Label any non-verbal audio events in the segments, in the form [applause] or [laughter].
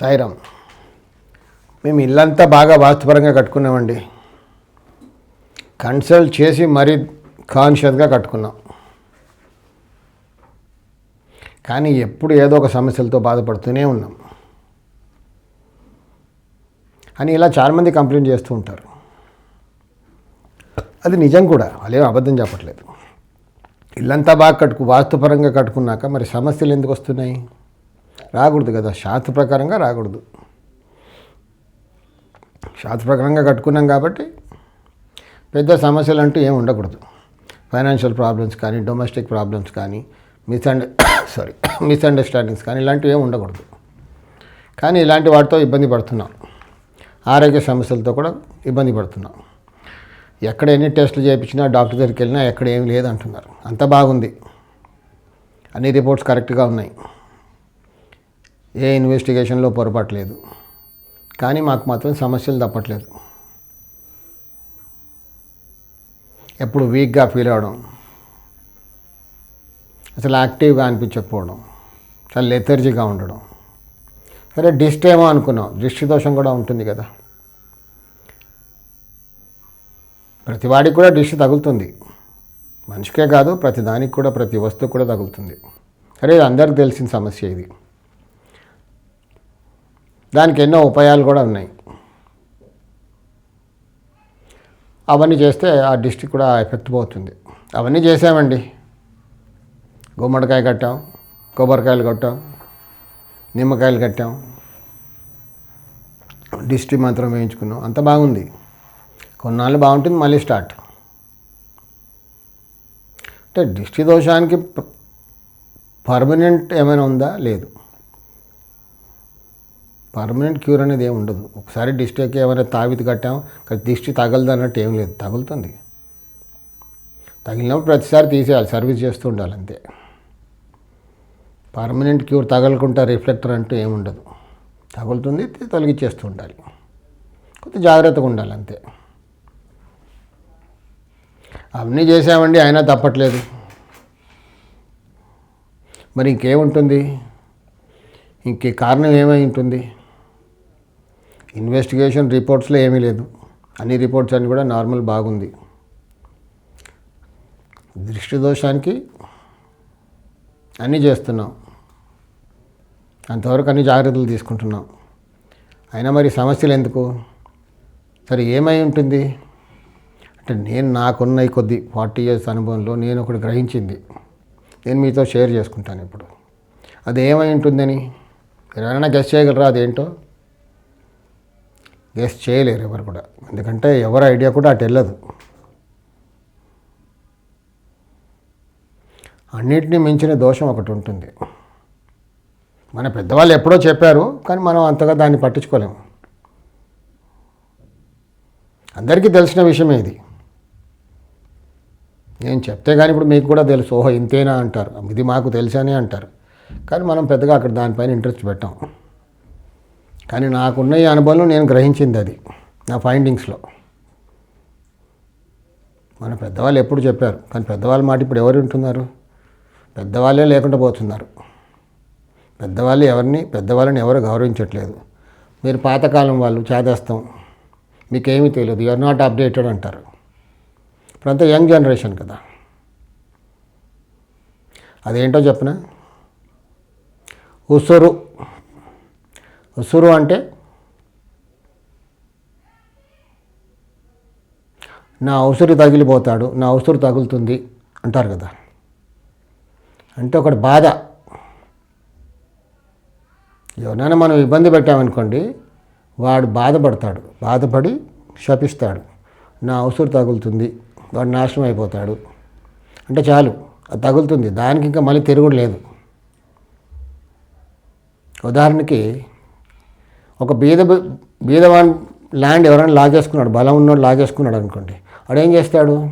సాయిరామ్ మేము ఇల్లంతా బాగా వాస్తుపరంగా కట్టుకున్నామండి. కన్సల్ట్ చేసి మరీ కాన్షియస్గా కట్టుకున్నాం. కానీ ఎప్పుడు ఏదో ఒక సమస్యలతో బాధపడుతూనే ఉన్నాం. అని ఇలా చాలామంది కంప్లైంట్ చేస్తూ ఉంటారు. అది నిజం కూడా వాళ్ళేం అబద్ధం చెప్పట్లేదు. ఇల్లంతా బాగా కట్టుకు వాస్తుపరంగా కట్టుకున్నాక మరి సమస్యలు ఎందుకు వస్తున్నాయి? రాకూడదు కదా శాస్త్ర ప్రకారంగా రాకూడదు. శాస్త్ర ప్రకారంగా కట్టుకున్నాం కాబట్టి పెద్ద సమస్యలు అంటూ ఏమి ఉండకూడదు. ఫైనాన్షియల్ ప్రాబ్లమ్స్ కానీ డొమెస్టిక్ ప్రాబ్లమ్స్ కానీ మిస్అండర్ [coughs] సారీ [coughs] మిస్అండర్స్టాండింగ్స్ కానీ ఇలాంటివి ఏమి ఉండకూడదు. కానీ ఇలాంటి వాటితో ఇబ్బంది పడుతున్నాం. ఆరోగ్య సమస్యలతో కూడా ఇబ్బంది పడుతున్నాం. ఎక్కడ ఎన్ని టెస్టులు చేయించినా డాక్టర్ దగ్గరికి వెళ్ళినా ఎక్కడ ఏమి లేదంటున్నారు. అంత బాగుంది. అన్ని రిపోర్ట్స్ కరెక్ట్గా ఉన్నాయి. ఏ ఇన్వెస్టిగేషన్లో పొరపాటు లేదు కానీ మాకు మాత్రం సమస్యలు తప్పట్లేదు. ఎప్పుడు వీక్గా ఫీల్ అవడం అసలు యాక్టివ్గా అనిపించకపోవడం చాలా లెథర్జీగా ఉండడం. సరే డిస్ట్ ఏమో అనుకున్నాం. దృష్టి దోషం కూడా ఉంటుంది కదా. ప్రతి వాడికి కూడా దృష్టి తగులుతుంది. మనిషికే కాదు ప్రతి దానికి కూడా ప్రతి వస్తువు కూడా తగులుతుంది. సరే ఇది అందరికి తెలిసిన సమస్య ఇది. దానికి ఎన్నో ఉపాయాలు కూడా ఉన్నాయి. అవన్నీ చేస్తే ఆ డిస్ట్రిక్ట్ కూడా ఎఫెక్ట్ పోతుంది. అవన్నీ చేసామండి. గుమ్మడికాయ కట్టాం కొబ్బరికాయలు కట్టాం నిమ్మకాయలు కట్టాం. డిస్ట్రిక్ మాత్రం వేయించుకున్నాం. అంత బాగుంది. కొన్నాళ్ళు బాగుంటుంది మళ్ళీ స్టార్ట్. అంటే దిష్టి దోషానికి పర్మనెంట్ ఏమైనా ఉందా? లేదు. పర్మనెంట్ క్యూర్ అనేది ఏమి ఉండదు. ఒకసారి డిస్ట్రిక్ట్ ఏమైనా తావితి కట్టాం కానీ దిష్టి తగలదు అన్నట్టు ఏం లేదు. తగులుతుంది. తగిలినప్పుడు ప్రతిసారి తీసేయాలి సర్వీస్ చేస్తూ ఉండాలి అంతే. పర్మనెంట్ క్యూర్ తగలకుండా రిఫ్లెక్టర్ అంటూ ఏముండదు ఉండదు. తగులుతుంది తొలగించేస్తూ ఉండాలి. కొంచెం జాగ్రత్తగా ఉండాలి అంతే. అవన్నీ చేసామండి అయినా తప్పట్లేదు. మరి ఇంకేముంటుంది? ఇంకే కారణం ఏమై ఉంటుంది? ఇన్వెస్టిగేషన్ రిపోర్ట్స్లో ఏమీ లేదు. అన్ని రిపోర్ట్స్ అన్నీ కూడా నార్మల్ బాగుంది. దృష్టి దోషానికి అన్నీ చేస్తున్నాం. అంతవరకు అన్ని జాగ్రత్తలు తీసుకుంటున్నాం. అయినా మరి సమస్యలు ఎందుకు? సరే ఏమై ఉంటుంది? అంటే నేను నాకున్న ఈ కొద్ది ఫార్టీ ఇయర్స్ అనుభవంలో నేను ఒకటి గ్రహించింది. నేను మీతో షేర్ చేసుకుంటాను ఇప్పుడు. అది ఏమై ఉంటుందని? ఎవరైనా గెస్ట్ చేయగలరా? అదేంటో? గెస్ట్ చేయలేరు ఎవరు కూడా. ఎందుకంటే ఎవరి ఐడియా కూడా అటు వెళ్ళదు. అన్నిటినీ మించిన దోషం ఒకటి ఉంటుంది. మన పెద్దవాళ్ళు ఎప్పుడో చెప్పారు కానీ మనం అంతగా దాన్ని పట్టించుకోలేము అందరికీ తెలిసిన విషయమే ఇది. నేను చెప్తే కానీ ఇప్పుడు మీకు కూడా తెలుసు ఓహో ఇంతేనా అంటారు. ఇది మాకు తెలుసనే అంటారు. కానీ మనం పెద్దగా అక్కడ దానిపైన ఇంట్రెస్ట్ పెట్టాం. కానీ నాకున్న ఈ అనుభవం నేను గ్రహించింది అది నా ఫైండింగ్స్లో మన పెద్దవాళ్ళు ఎప్పుడు చెప్పారు కానీ పెద్దవాళ్ళ మాట ఇప్పుడు ఎవరు ఉంటున్నారు పెద్దవాళ్ళే లేకుండా పోతున్నారు. పెద్దవాళ్ళు ఎవరిని పెద్దవాళ్ళని ఎవరు గౌరవించట్లేదు. మీరు పాతకాలం వాళ్ళు చేదేస్తాం మీకేమీ తెలియదు యూఆర్ నాట్ అప్డేటెడ్ అంటారు. ఇప్పుడంతా యంగ్ జనరేషన్ కదా. అదేంటో చెప్పనా? ఉసురు. ఉసురు అంటే నా ఉసురు తగిలిపోతాడు నా ఉసురు తగులుతుంది అంటారు కదా. అంటే ఒకటి బాధ. ఎవరైనా మనం ఇబ్బంది పెట్టామనుకోండి వాడు బాధపడతాడు బాధపడి శపిస్తాడు. నా ఉసురు తగులుతుంది వాడు నాశనం అయిపోతాడు. అంటే చాలు అది తగులుతుంది. దానికి ఇంకా మళ్ళీ తిరుగుడు లేదు. ఉదాహరణకి ఒక బీద బీదవాన్ ల్యాండ్ ఎవరైనా లాగేసుకున్నాడు బలం ఉన్నోడు లాగేసుకున్నాడు అనుకోండి. వాడు ఏం చేస్తాడు?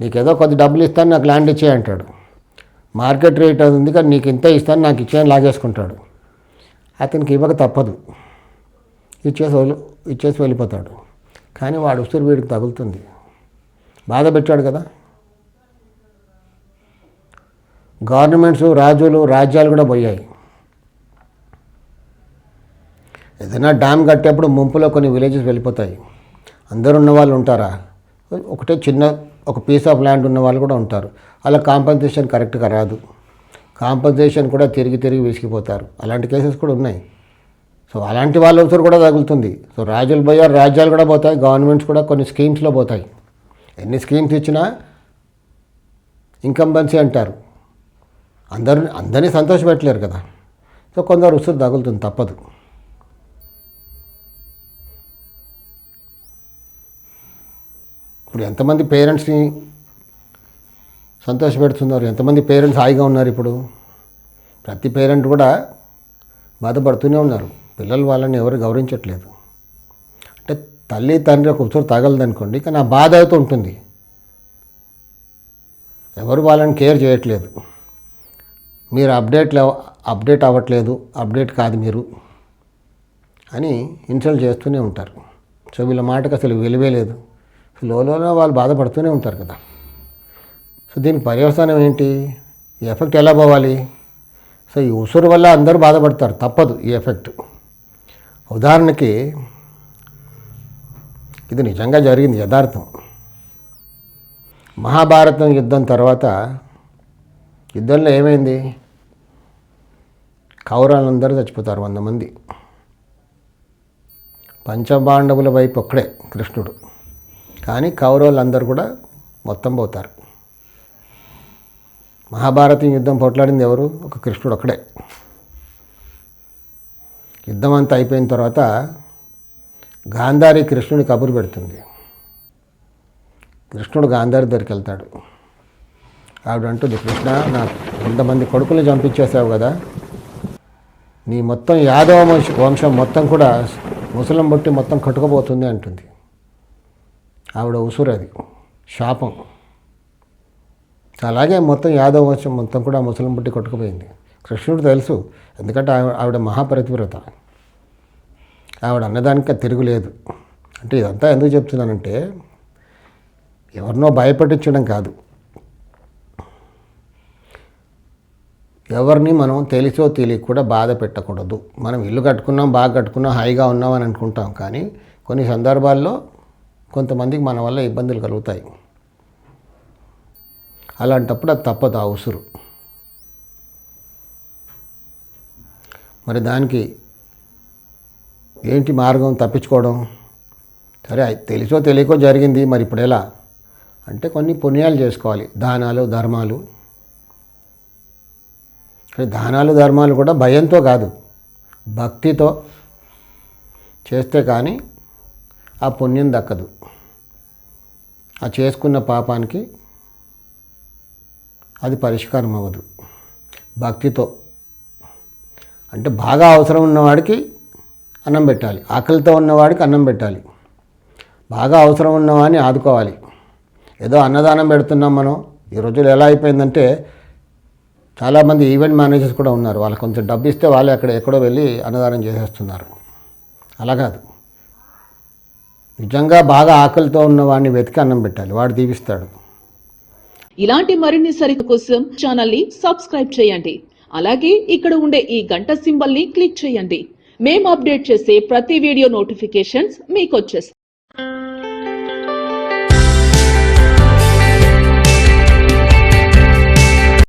నీకు ఏదో కొద్ది డబ్బులు ఇస్తాను నాకు ల్యాండ్ ఇచ్చే అంటాడు. మార్కెట్ రేట్ అది ఉంది కానీ నీకు ఇంత ఇస్తాను నాకు ఇచ్చేయని లాగేసుకుంటాడు. అతనికి ఇవ్వక తప్పదు. ఇచ్చేసి వదిలి ఇచ్చేసి వెళ్ళిపోతాడు. కానీ వాడు ఉసిరి వీడికి తగులుతుంది. బాధ పెట్టాడు కదా. గవర్నమెంట్స్ రాజులు రాజ్యాలు కూడా పోయాయి. ఏదైనా డ్యామ్ కట్టేప్పుడు ముంపులో కొన్ని విలేజెస్ వెళ్ళిపోతాయి. అందరు ఉన్న వాళ్ళు ఉంటారా? ఒకటే చిన్న ఒక పీస్ ఆఫ్ ల్యాండ్ ఉన్న వాళ్ళు కూడా ఉంటారు. అలా కాంపన్సేషన్ కరెక్ట్గా రాదు. కాంపన్సేషన్ కూడా తిరిగి తిరిగి విసిగిపోతారు. అలాంటి కేసెస్ కూడా ఉన్నాయి. సో అలాంటి వాళ్ళ అవసరం కూడా తగులుతుంది. సో రాజులు పోయారు రాజ్యాలు కూడా పోతాయి. గవర్నమెంట్స్ కూడా కొన్ని స్కీమ్స్లో పోతాయి. ఎన్ని స్కీమ్స్ ఇచ్చినా ఇన్కంబెన్సీ అంటారు. అందరు అందరినీ సంతోషపెట్టలేరు కదా. సో కొందరు ఉసురు తగులుతుంది తప్పదు. ఇప్పుడు ఎంతమంది పేరెంట్స్ని సంతోషపెడుతున్నారు? ఎంతమంది పేరెంట్స్ హాయిగా ఉన్నారు ఇప్పుడు? ప్రతి పేరెంట్ కూడా బాధపడుతూనే ఉన్నారు. పిల్లలు వాళ్ళని ఎవరు గౌరవించట్లేదు. అంటే తల్లి తండ్రి ఒక చోటు తగలదనుకోండి కానీ ఆ బాధ అయితే ఉంటుంది. ఎవరు వాళ్ళని కేర్ చేయట్లేదు. మీరు అప్డేట్ అప్డేట్ అవ్వట్లేదు అప్డేట్ కాదు మీరు అని ఇన్సల్ట్ చేస్తూనే ఉంటారు. సో వీళ్ళ మాటకు అసలు విలువే లేదు. లోలో వాళ్ళు బాధపడుతూనే ఉంటారు కదా. సో దీనికి పర్యవసానం ఏంటి? ఈ ఎఫెక్ట్ ఎలా పోవాలి? సో ఈ ఉసురు వల్ల అందరూ బాధపడతారు. తప్పదు ఈ ఎఫెక్ట్. ఉదాహరణకి ఇది నిజంగా జరిగింది యథార్థం. మహాభారతం యుద్ధం తర్వాత యుద్ధంలో ఏమైంది? కౌరవులందరూ చచ్చిపోతారు వంద మంది. పంచపాండవుల వైపు ఒక్కడే కృష్ణుడు. కానీ కౌరవులు అందరూ కూడా మొత్తం పోతారు. మహాభారతం యుద్ధం పోట్లాడింది ఎవరు? ఒక కృష్ణుడు ఒక్కడే. యుద్ధం అంతా అయిపోయిన తర్వాత గాంధారి కృష్ణుని కబురు పెడుతుంది. కృష్ణుడు గాంధారి దగ్గరికి వెళ్తాడు. ఆవిడ అంటుంది కృష్ణ నా కొంతమంది కొడుకులు చంపించేసావు కదా. నీ మొత్తం యాదవ వంశం మొత్తం కూడా ముసలం బొట్టి మొత్తం కట్టుకోబోతుంది అంటుంది. ఆవిడ ఉసురు అది. శాపం. అలాగే మొత్తం యాదవ వంశం మొత్తం కూడా ముసలం బుట్టి కొట్టుకుపోయింది. కృష్ణుడు తెలుసు ఎందుకంటే ఆవిడ ఆవిడ మహాపరితివ్రత. ఆవిడ అన్నదానికి తిరుగులేదు అంటే ఇదంతా ఎందుకు చెప్తున్నానంటే ఎవరినో భయపెట్టించడం కాదు. ఎవరిని మనం తెలిసో తెలియక కూడా బాధ పెట్టకూడదు. మనం ఇల్లు కట్టుకున్నాం బాగా కట్టుకున్నాం హాయిగా ఉన్నాం అని అనుకుంటాం. కానీ కొన్ని సందర్భాల్లో కొంతమందికి మన వల్ల ఇబ్బందులు కలుగుతాయి. అలాంటప్పుడు అది తప్పదు ఆ ఉసురు. మరి దానికి ఏంటి మార్గం తప్పించుకోవడం? సరే తెలిసో తెలియకో జరిగింది మరి ఇప్పుడు ఎలా? అంటే కొన్ని పుణ్యాలు చేసుకోవాలి దానాలు ధర్మాలు. దానాలు ధర్మాలు కూడా భయంతో కాదు భక్తితో చేస్తే కానీ ఆ పుణ్యం దక్కదు. ఆ చేసుకున్న పాపానికి అది పరిష్కారం అవ్వదు భక్తితో. అంటే బాగా అవసరం ఉన్నవాడికి అన్నం పెట్టాలి. ఆకలితో ఉన్నవాడికి అన్నం పెట్టాలి. బాగా అవసరం ఉన్నవాడిని ఆదుకోవాలి. ఏదో అన్నదానం పెడుతున్నాం మనం. ఈ రోజుల్లో ఎలా అయిపోయిందంటే చాలామంది ఈవెంట్ మేనేజర్స్ కూడా ఉన్నారు. వాళ్ళకి కొంచెం డబ్బు ఇస్తే వాళ్ళు ఎక్కడ ఎక్కడో వెళ్ళి అన్నదానం చేసేస్తున్నారు. అలా కాదు. నిజంగా బాగా ఆకలితో ఉన్న వాడిని వెతికి అన్నం పెట్టాలి. వాడు దీవిస్తాడు ఇలాంటి మరిన్ని సరికు కోసం ఛానల్ని సబ్స్క్రైబ్ చేయండి. అలాగే ఇక్కడ ఉండే ఈ గంట సింబల్ని క్లిక్ చేయండి. మేము అప్డేట్ చేసే ప్రతి వీడియో నోటిఫికేషన్స్ మీకు వచ్చేస్తాయి